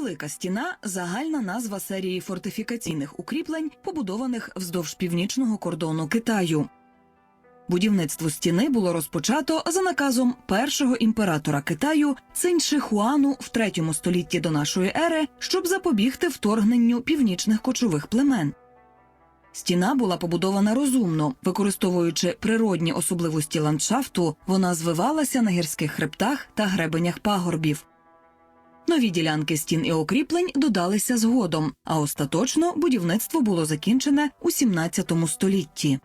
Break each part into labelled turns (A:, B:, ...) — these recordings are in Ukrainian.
A: Велика стіна загальна назва серії фортифікаційних укріплень, побудованих вздовж північного кордону Китаю. Будівництво стіни було розпочато за наказом першого імператора Китаю Цинь Хуану в третьому столітті до нашої ери, щоб запобігти вторгненню північних кочових племен. Стіна була побудована розумно, використовуючи природні особливості ландшафту, вона звивалася на гірських хребтах та гребенях пагорбів. Нові ділянки стін і укріплень додалися згодом, а остаточно будівництво було закінчене у 17 столітті.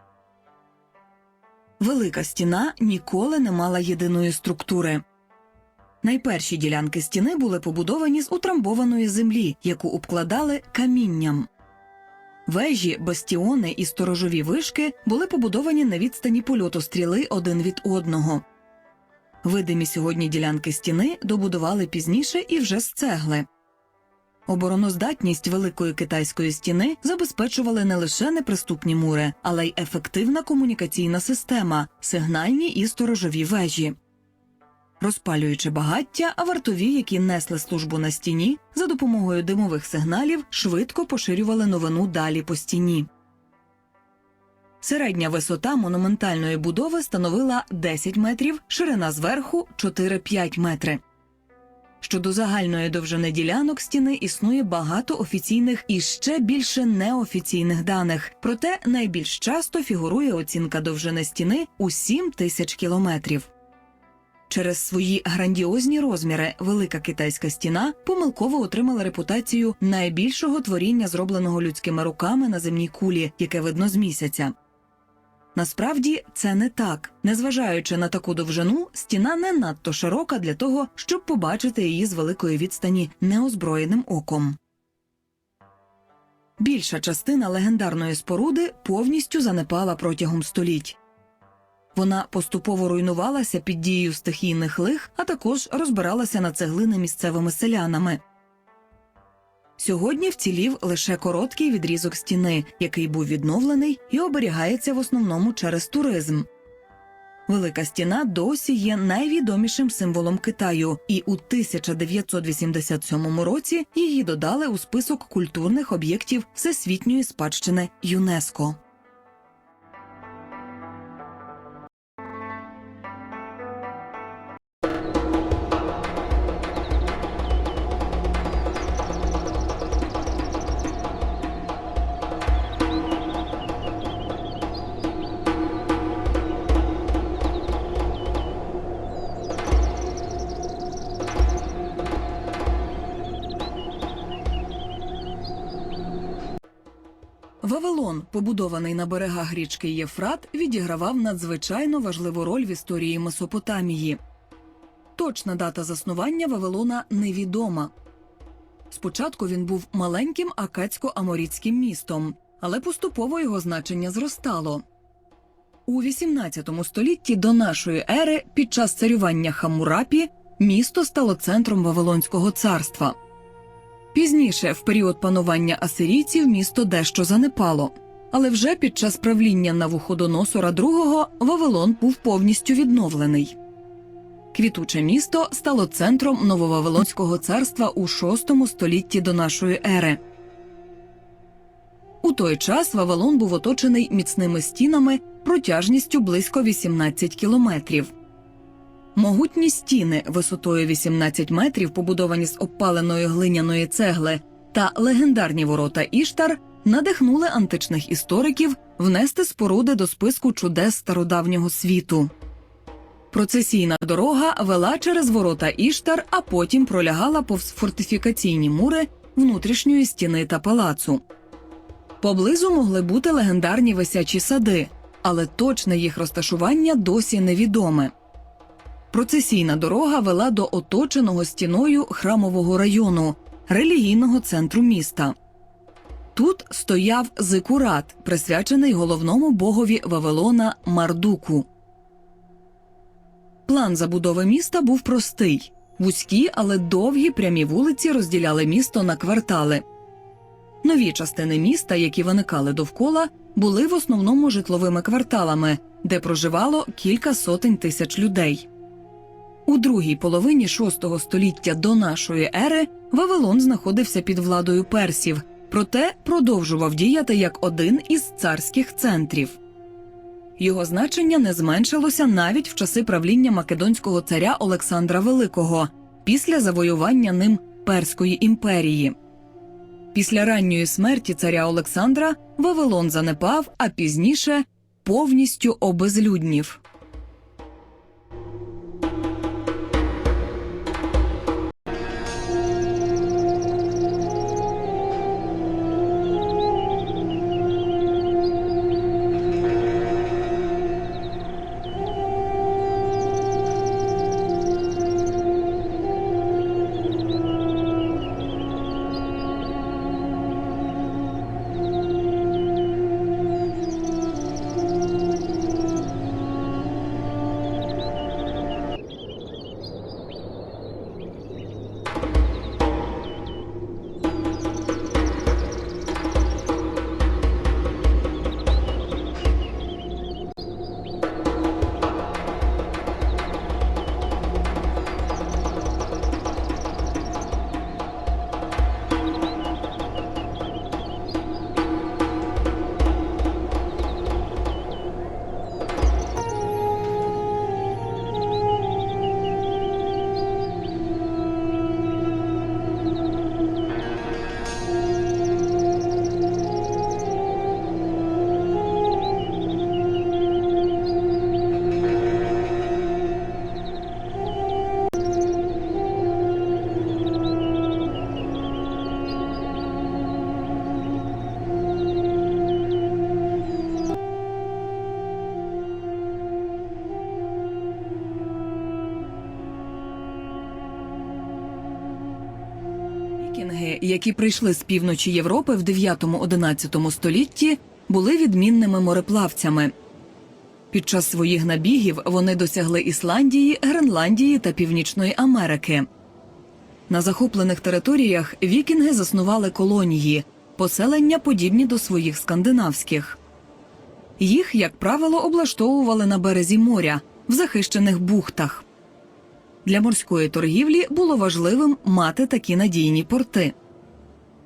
A: Велика стіна ніколи не мала єдиної структури. Найперші ділянки стіни були побудовані з утрамбованої землі, яку обкладали камінням. Вежі, бастіони і сторожові вишки були побудовані на відстані польоту стріли один від одного. Видимі сьогодні ділянки стіни добудували пізніше і вже з цегли. Обороноздатність великої китайської стіни забезпечували не лише неприступні мури, але й ефективна комунікаційна система, сигнальні і сторожові вежі. Розпалюючи багаття, а вартові, які несли службу на стіні, за допомогою димових сигналів швидко поширювали новину далі по стіні. Середня висота монументальної будови становила 10 метрів, ширина зверху 4-5 метри. Щодо загальної довжини ділянок стіни існує багато офіційних і ще більше неофіційних даних, проте найбільш часто фігурує оцінка довжини стіни у 7 тисяч кілометрів. Через свої грандіозні розміри велика китайська стіна помилково отримала репутацію найбільшого творіння, зробленого людськими руками на земній кулі, яке видно з місяця. Насправді це не так. Незважаючи на таку довжину, стіна не надто широка для того, щоб побачити її з великої відстані неозброєним оком. Більша частина легендарної споруди повністю занепала протягом століть. Вона поступово руйнувалася під дією стихійних лих, а також розбиралася на цеглини місцевими селянами. Сьогодні вцілів лише короткий відрізок стіни, який був відновлений і оберігається в основному через туризм. Велика стіна досі є найвідомішим символом Китаю, і у 1987 році її додали у список культурних об'єктів всесвітньої спадщини ЮНЕСКО. Побудований на берегах річки Єфрат, відігравав надзвичайно важливу роль в історії Месопотамії. Точна дата заснування Вавилона невідома. Спочатку він був маленьким акацько-аморітським містом, але поступово його значення зростало. У XVIII столітті до нашої ери під час царювання Хаммурапі місто стало центром Вавилонського царства. Пізніше, в період панування асирійців, місто дещо занепало. Але вже під час правління Навуходоносора II Вавилон був повністю відновлений. Квітуче місто стало центром Нововавилонського царства у VI столітті до нашої ери. У той час Вавилон був оточений міцними стінами протяжністю близько 18 кілометрів. Могутні стіни висотою 18 метрів, побудовані з обпаленої глиняної цегли, та легендарні ворота Іштар надихнули античних істориків внести споруди до списку чудес стародавнього світу. Процесійна дорога вела через ворота Іштар, а потім пролягала повз фортифікаційні мури внутрішньої стіни та палацу. Поблизу могли бути легендарні висячі сади, але точне їх розташування досі невідоме. Процесійна дорога вела до оточеного стіною храмового району, релігійного центру міста. Тут стояв зикурат, присвячений головному богові Вавилона Мардуку. План забудови міста був простий: вузькі, але довгі прямі вулиці розділяли місто на квартали. Нові частини міста, які виникали довкола, були в основному житловими кварталами, де проживало кілька сотень тисяч людей. У другій половині VI століття до нашої ери Вавилон знаходився під владою персів, проте продовжував діяти як один із царських центрів. Його значення не зменшилося навіть в часи правління македонського царя Олександра Великого після завоювання ним Перської імперії. Після ранньої смерті царя Олександра Вавилон занепав, а пізніше повністю обезлюднів. Вікінги, які прийшли з півночі Європи в 9-11 столітті, були відмінними мореплавцями. Під час своїх набігів вони досягли Ісландії, Гренландії та Північної Америки. На захоплених територіях вікінги заснували колонії, поселення подібні до своїх скандинавських. Їх, як правило, облаштовували на березі моря в захищених бухтах. Для морської торгівлі було важливим мати такі надійні порти.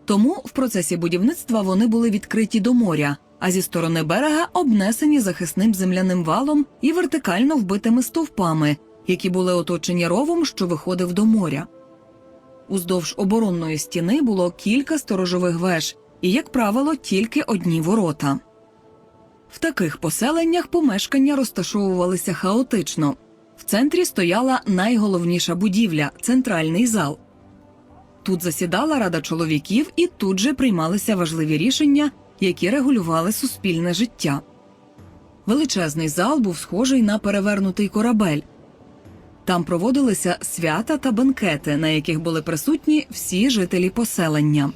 A: Тому в процесі будівництва вони були відкриті до моря, а зі сторони берега обнесені захисним земляним валом і вертикально вбитими стовпами, які були оточені ровом, що виходив до моря. Уздовж оборонної стіни було кілька сторожових веж і, як правило, тільки одні ворота. В таких поселеннях помешкання розташовувалися хаотично. В центрі стояла найголовніша будівля центральний зал. Тут засідала рада чоловіків, і тут же приймалися важливі рішення, які регулювали суспільне життя. Величезний зал був схожий на перевернутий корабель. Там проводилися свята та бенкети, на яких були присутні всі жителі поселення.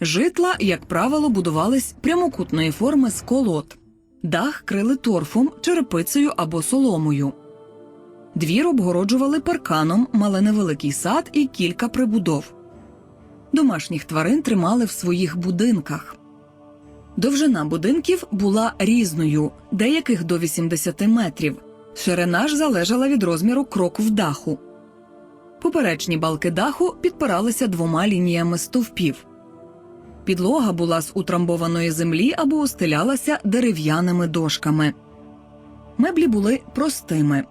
A: Житла, як правило, будувались прямокутної форми з колод. Дах крили торфом, черепицею або соломою. Двір обгороджували парканом, мали невеликий сад і кілька прибудов. Домашніх тварин тримали в своїх будинках. Довжина будинків була різною, деяких до 80 метрів. Ширина ж залежала від розміру кроків даху. Поперечні балки даху підпиралися двома лініями стовпів. Підлога була з утрамбованої землі або устилялася дерев'яними дошками. Меблі були простими.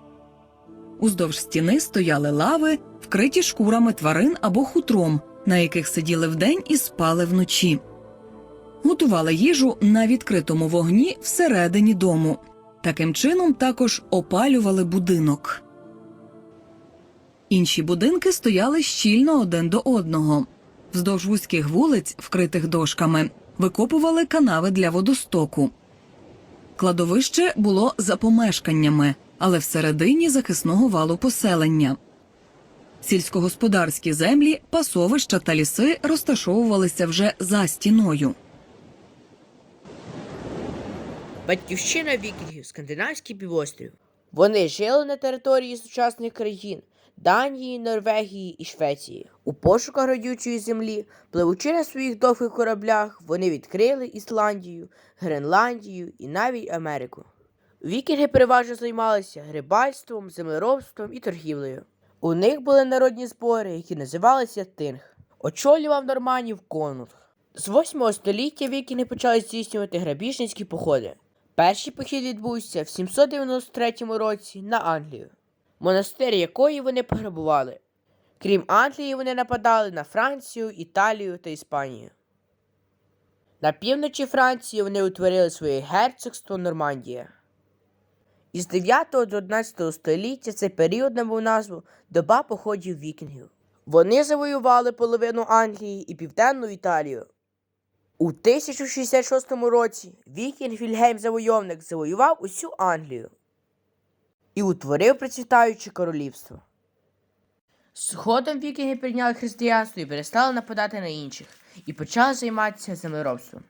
A: Уздовж стіни стояли лави, вкриті шкурами тварин або хутром, на яких сиділи вдень і спали вночі. Готували їжу на відкритому вогні всередині дому. Таким чином також опалювали будинок. Інші будинки стояли щільно один до одного. Вздовж вузьких вулиць, вкритих дошками, викопували канави для водостоку. Кладовище було за помешканнями, але всередині захисного валу поселення. Сільськогосподарські землі, пасовища та ліси розташовувалися вже за стіною.
B: Батьківщина вікінгів Скандинавський півострів. Вони жили на території сучасних країн Данії, Норвегії і Швеції. У пошуках родючої землі, пливучи на своїх довгих кораблях, вони відкрили Ісландію, Гренландію і навіть Америку. Вікінги переважно займалися рибальством, землеробством і торгівлею. У них були народні збори, які називалися Тинг. Очолював норманів конунг. З 8 століття вікінги почали здійснювати грабіжницькі походи. Перший похід відбувся в 793 році на Англію, монастир якої вони пограбували. Крім Англії, вони нападали на Францію, Італію та Іспанію. На півночі Франції вони утворили своє герцогство Нормандія. Із 9 до 11 століття цей період набув назву Доба походів вікінгів. Вони завоювали половину Англії і південну Італію. У 1066 році вікінг Вільгельм Завойовник завоював усю Англію і утворив процвітаюче королівство. Згодом вікінги прийняли християнство і перестали нападати на інших, і почали займатися землеробством.